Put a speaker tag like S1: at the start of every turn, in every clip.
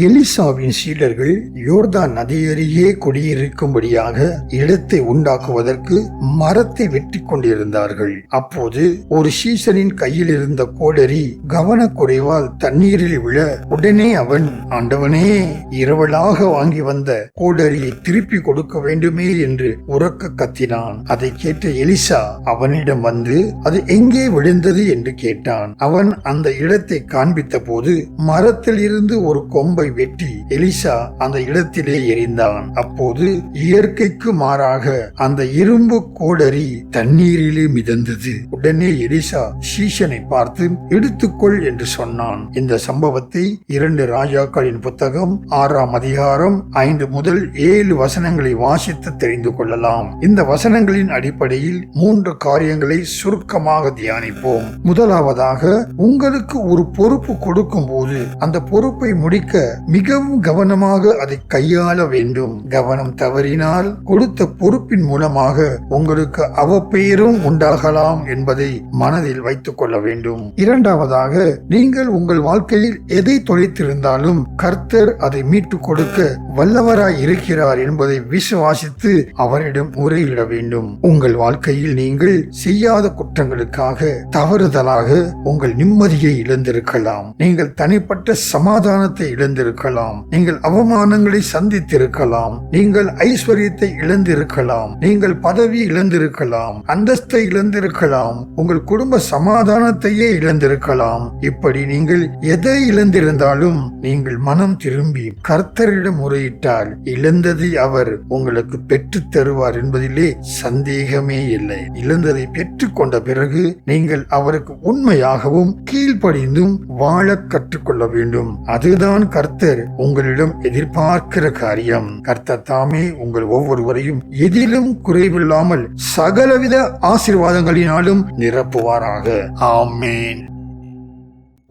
S1: எலிசாவின் சீடர்கள் யோர்தான் நதியருகே குடியிருக்கும்படியாக இடத்தை உண்டாக்குவதற்கு மரத்தை வெட்டி கொண்டிருந்தார்கள். அப்போது ஒரு சீசனின் கையில் இருந்த கோடரி கவனக்குறைவால் தண்ணீரில் விழ உடனே அவன் ஆண்டவனே இரவலாக வாங்கி வந்த கோடரியை திருப்பி கொடுக்க வேண்டுமே என்று உறக்க கத்தினான். அதை கேட்ட எலிசா அவனிடம் வந்து அது எங்கே விழுந்தது? என்று கேட்டான். அவன் அந்த இடத்தை காண்பித்த போது மரத்தில் இருந்து ஒரு கொம்பை வெட்டி எலிசா அந்த இடத்திலே எரிந்தான். அப்போது இயற்கைக்கு மாறாக அந்த இரும்பு கோடரி தண்ணீரிலே மிதந்தது. உடனே எலிசா சீஷனை பார்த்து எடுத்துக்கொள் என்று சொன்னான். இந்த சம்பவத்தை இரண்டு ராஜாக்களின் புத்தகம் ஆறாம் அதிகாரம் ஐந்து முதல் ஏழு வசனங்களை வாசித்து தெரிந்து கொள்ளலாம். இந்த வசனங்களின் அடிப்படையில் மூன்று காரியங்களை சுருக்கமாக தியானிப்போம். முதலாவதாக உங்களுக்கு ஒரு பொறுப்பு கொடுக்கும் போது அந்த பொறுப்பை முடிக்க மிகவும் கவனமாக அதை கையாள வேண்டும். கவனம் தவறினால் கொடுத்த பொறுப்பின் மூலமாக உங்களுக்கு அவப்பெயரும் உண்டாகலாம் என்பதை மனதில் வைத்துக் கொள்ள வேண்டும். இரண்டாவதாக நீங்கள் உங்கள் வாழ்க்கையில் எதை தொலைத்திருந்தாலும் கர்த்தர் அதை மீட்டுக் கொடுக்க வல்லவராய் இருக்கிறார் என்பதை விசுவாசித்து அவரிடம் முறையிட வேண்டும். உங்கள் வாழ்க்கையில் நீங்கள் செய்யாத குற்றங்களுக்காக தவறுதலாக உங்கள் நிம்மதியை இழந்திருக்கலாம். நீங்கள் தனிப்பட்ட சமாதானத்தை இழந்திருக்கலாம். நீங்கள் அவமானங்களை சந்தித்திருக்கலாம். நீங்கள் ஐஸ்வர்யத்தை இழந்திருக்கலாம். நீங்கள் பதவி இழந்திருக்கலாம். அந்தஸ்தை இழந்திருக்கலாம். உங்கள் குடும்ப சமாதானத்தையே இழந்திருக்கலாம். இப்படி நீங்கள் எதை இழந்திருந்தாலும் நீங்கள் மனம் திரும்பி கர்த்தரிடம் முறையிட்டால் இழந்ததை அவர் உங்களுக்கு பெற்று தருவார் என்பதிலே சந்தேகமே இல்லை. இழந்ததை பெற்றுக்கொண்ட பிறகு நீங்கள் அவருக்கு உண்மையாகவும் கீழ்ப்படிந்தும் வாழ கற்றுக்கொள்ள வேண்டும். அதுதான் கர்த்தர் உங்களிடம் எதிர்பார்க்கிற காரியம். கர்த்தர் தாமே உங்கள் ஒவ்வொருவரையும் எதிலும் குறைவில்லாமல் சகலவித ஆசீர்வாதங்களினாலும் நிரப்புவாராக. ஆமேன்.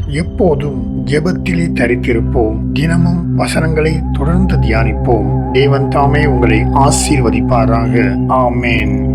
S1: எப்போதும் ஜெபத்திலே தரித்திருப்போம். தினமும் வசனங்களை தொடர்ந்து தியானிப்போம். தேவன் தாமே உங்களை ஆசீர்வதிப்பாராக. ஆமேன்.